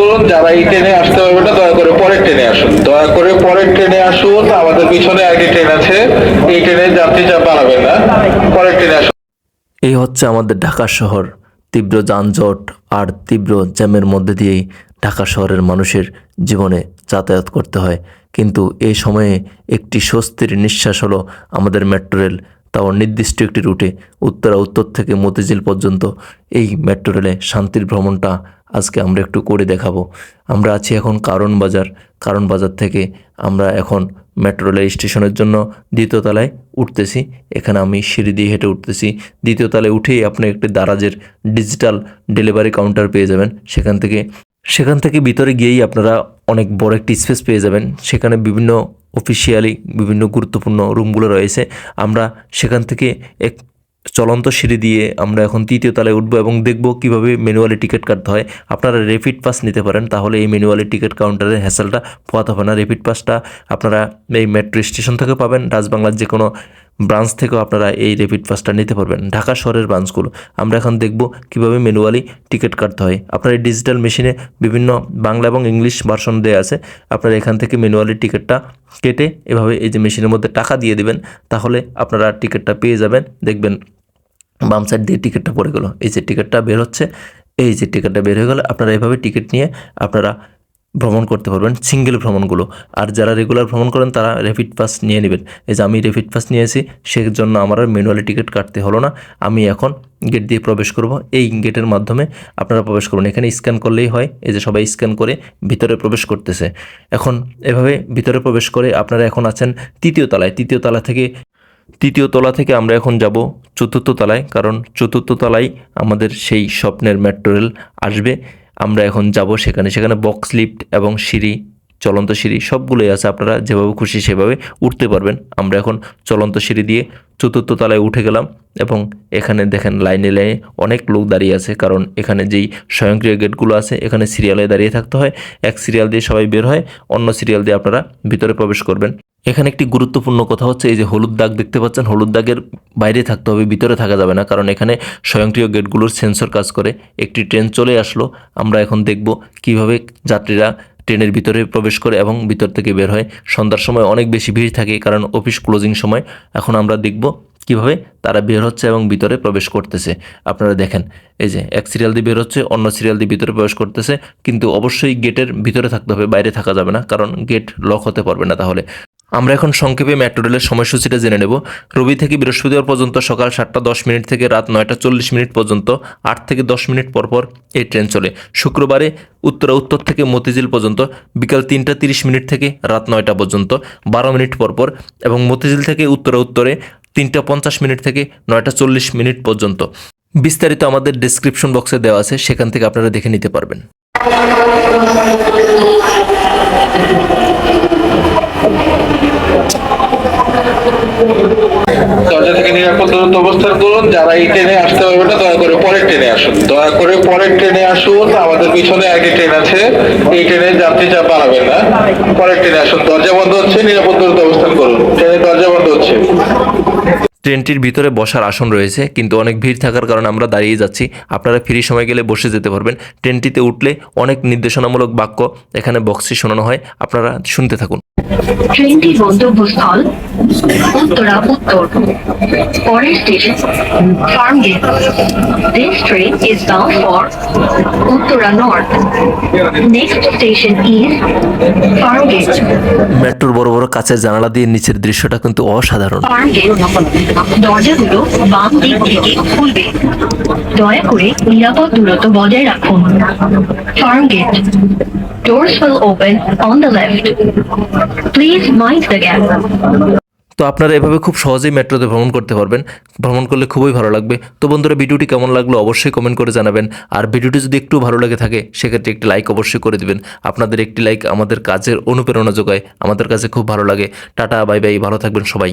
করুন যারা এই ট্রেনে আসতে পারবে না, দয়া করে পরের ট্রেনে আসুন। দয়া করে পরের ট্রেনে আসুন, আমাদের পিছনে একটি ট্রেন আছে। এই ট্রেনে যাত্রী চাপ বাড়াবে না। পরের ট্রেনে আসুন। এই হচ্ছে আমাদের ঢাকা শহর। তীব্র যানজট আর তীব্র জ্যামের মধ্যে দিয়েই ঢাকা শহরের মানুষের জীবনে যাতায়াত করতে হয়। কিন্তু এই সময়ে একটি স্বস্তির নিঃশ্বাস হলো আমাদের মেট্রো রেল। তাও নির্দিষ্ট একটি রুটে উত্তরা উত্তর থেকে মতিঝিল পর্যন্ত এই মেট্রো রেলে শান্তির ভ্রমণটা আজকে আমরা একটু করে দেখাবো। আমরা আছি এখন কারণ বাজার। কারণ বাজার থেকে আমরা এখন মেট্রো রেল স্টেশনের জন্য দ্বিতীয় তলায় উঠতেছি। এখানে আমি সিঁড়ি দিয়ে হেঁটে উঠতেছি। দ্বিতীয় তলায় উঠেই আপনি একটি দারাজের ডিজিটাল ডেলিভারি কাউন্টার পেয়ে যাবেন। সেখান থেকে সেখান থেকে ভিতরে গিয়েই আপনারা অনেক বড় একটি স্পেস পেয়ে যাবেন। সেখানে বিভিন্ন অফিসিয়ালি বিভিন্ন গুরুত্বপূর্ণ রুমগুলো রয়েছে। আমরা সেখান থেকে এক চলন্ত সিঁড়ি দিয়ে আমরা এখন তৃতীয় তলায় উঠবো এবং দেখব কীভাবে ম্যানুয়ালি টিকিট কাটতে হয়। আপনারা রেপিড পাস নিতে পারেন, তাহলে এই ম্যানুয়ালি টিকিট কাউন্টারের হ্যাসেলটা পোয়াতে হবে না রেপিড পাসটা আপনারা এই মেট্রো স্টেশন থেকে পাবেন। রাজবাংলার যে কোনো ব্রাঞ্চ থেকেও আপনারা এই রেপিড পাসটা নিতে পারবেন। ঢাকা শহরের ব্রাঞ্চগুলো আমরা এখন দেখব কীভাবে ম্যানুয়ালি টিকিট কাটতে হয়। আপনার এই ডিজিটাল মেশিনে বিভিন্ন বাংলা এবং ইংলিশ ভার্সন দেওয়া আছে। আপনারা এখান থেকে ম্যানুয়ালি টিকিটটা কেটে এভাবে এই যে মেশিনের মধ্যে টাকা দিয়ে দিবেন, তাহলে আপনারা টিকিটটা পেয়ে যাবেন। দেখবেন বাম সাইড দিয়ে টিকিটটা পড়ে গেলো। এই যে টিকিটটা বের হচ্ছে, এই যে টিকিটটা বের হয়ে গেলো। আপনারা এভাবে টিকিট নিয়ে আপনারা ভ্রমণ করতে পারবেন সিঙ্গেল ভ্রমণগুলো। আর যারা রেগুলার ভ্রমণ করেন, তারা রেপিড পাস নিয়ে নেবেন। এই যে আমি রেপিড পাস নিয়েছি সেই জন্য আমার আর ম্যানুয়ালি টিকিট কাটতে হলো না। আমি এখন গেট দিয়ে প্রবেশ করব। এই গেটের মাধ্যমে আপনারা প্রবেশ করুন এখানে স্ক্যান করলেই হয়। এই যে সবাই স্ক্যান করে ভিতরে প্রবেশ করতেছে। এখন এভাবে ভিতরে প্রবেশ করে আপনারা এখন আছেন তৃতীয় তলায়। তৃতীয় তলা থেকে, তৃতীয় তলা থেকে আমরা এখন যাব চতুর্থ তলায়। কারণ চতুর্থ তলায় আমাদের সেই স্বপ্নের মেট্রো আসবে। আমরা এখন যাব সেখানে। সেখানে বক্স লিফট এবং সিঁড়ি। চলন্ত সিঁড়ি, সবগুলোই আছে, আপনারা যেভাবে খুশি সেভাবে উঠতে পারবেন। আমরা এখন চলন্ত সিঁড়ি দিয়ে চতুর্থ তলায় উঠে গেলাম এবং এখানে দেখেন লাইনে লাইনে অনেক লোক দাঁড়িয়ে আছে, কারণ এখানে যেই স্বয়ংক্রিয় গেটগুলো আছে, এখানে সিরিয়ালে দাঁড়িয়ে থাকতে হয়। এক সিরিয়াল দিয়ে সবাই বের হয়, অন্য সিরিয়াল দিয়ে আপনারা ভিতরে প্রবেশ করবেন। এখানে একটি গুরুত্বপূর্ণ কথা হচ্ছে, এই যে হলুদ দাগ দেখতে পাচ্ছেন, হলুদ দাগের বাইরে থাকতে হবে, ভিতরে থাকা যাবে না, কারণ এখানে স্বয়ংক্রিয় গেটগুলোর সেন্সর কাজ করে, একটি ট্রেন চলে আসলো। আমরা এখন দেখব কীভাবে যাত্রীরা ট্রেনের ভিতরে প্রবেশ করে এবং ভিতর থেকে বের হয়। সন্ধ্যার সময় অনেক বেশি ভিড় থাকে কারণ অফিস ক্লোজিং সময়। এখন আমরা দেখব কীভাবে তারা বের হচ্ছে এবং ভিতরে প্রবেশ করতেছে। আপনারা দেখেন, এই যে এক সিরিয়াল দিয়ে বের হচ্ছে, অন্য সিরিয়াল দিয়ে ভিতরে প্রবেশ করতেছে। কিন্তু অবশ্যই গেটের ভিতরে থাকতে হবে, বাইরে থাকা যাবে না, কারণ গেট লক হতে পারবে না তাহলে। আমরা এখন সংক্ষেপে মেট্রো রেলের সময়সূচিটা জেনে নেব। রবি থেকে বৃহস্পতিবার পর্যন্ত সকাল সাতটা দশ মিনিট থেকে রাত নয়টা চল্লিশ মিনিট পর্যন্ত, আট থেকে দশ মিনিট পর পর এই ট্রেন চলে। শুক্রবারে উত্তরা উত্তর থেকে মতিঝিল পর্যন্ত, বিকাল তিনটা তিরিশ মিনিট থেকে রাত নয়টা পর্যন্ত, বারো মিনিট পর পর, এবং মতিঝিল থেকে উত্তরা উত্তরে তিনটা পঞ্চাশ মিনিট থেকে নয়টা চল্লিশ মিনিট পর্যন্ত। বিস্তারিত আমাদের ডিসক্রিপশন বক্সে দেওয়া আছে, সেখান থেকে আপনারা দেখে নিতে পারবেন দরজা থেকে নিরাপদ অবস্থান করুন, যারা এই ট্রেনে আসতে পারবে না, দয়া করে পরের ট্রেনে আসুন। দয়া করে পরের ট্রেনে আসুন, আমাদের পিছনে একটি ট্রেন আছে, এই ট্রেনে যাত্রী চাপ বাড়াবেন না। পরের ট্রেনে আসুন, দরজা বন্ধ হচ্ছে, নিরাপদ অবস্থান করুন। ট্রেনের দরজা বন্ধ হচ্ছে। ট্রেনটির ভিতরে বসার আসন রয়েছে, কিন্তু অনেক ভিড় থাকার কারণে আমরা দাঁড়িয়ে যাচ্ছি। আপনারা ফ্রি সময় গেলে বসে যেতে পারবেন। ট্রেনটিতে উঠলে অনেক নির্দেশনামূলক বাক্য এখানে বক্সে শোনানো হয়, আপনারা শুনতে থাকুন। ট্রেনটির গন্তব্যস্থল উত্তরা উত্তর। পরের station Farmgate. This train is bound for Uttara north next station is Farmgate মেট্রোর বড় বড় কাছের জানালা দিয়ে নিচের দৃশ্যটা কিন্তু অসাধারণ। ফার্মগেট দরজাগুলো বাম দিক থেকে খুলবে। দয়া করে নিরাপদ দূরত্ব বজায় রাখুন। Farmgate Doors will open on the left. Please mind the gap. তো আপনারা এভাবে খুব সহজেই মেট্রোতে ভ্রমণ করতে পারবেন। ভ্রমণ করলে খুবই ভালো লাগবে। তো বন্ধুরা, ভিডিওটি কেমন লাগল অবশ্যই কমেন্ট করে জানাবেন। আর ভিডিওটি যদি একটু ভালো লাগে থাকে, সেক্ষেত্রে একটি লাইক অবশ্যই করে দিবেন। আপনাদের একটি লাইক আমাদের কাজের অনুপ্রেরণা যোগায়। আমাদের কাছে খুব ভালো লাগে। টাটা বাই বাই ভালো থাকবেন সবাই।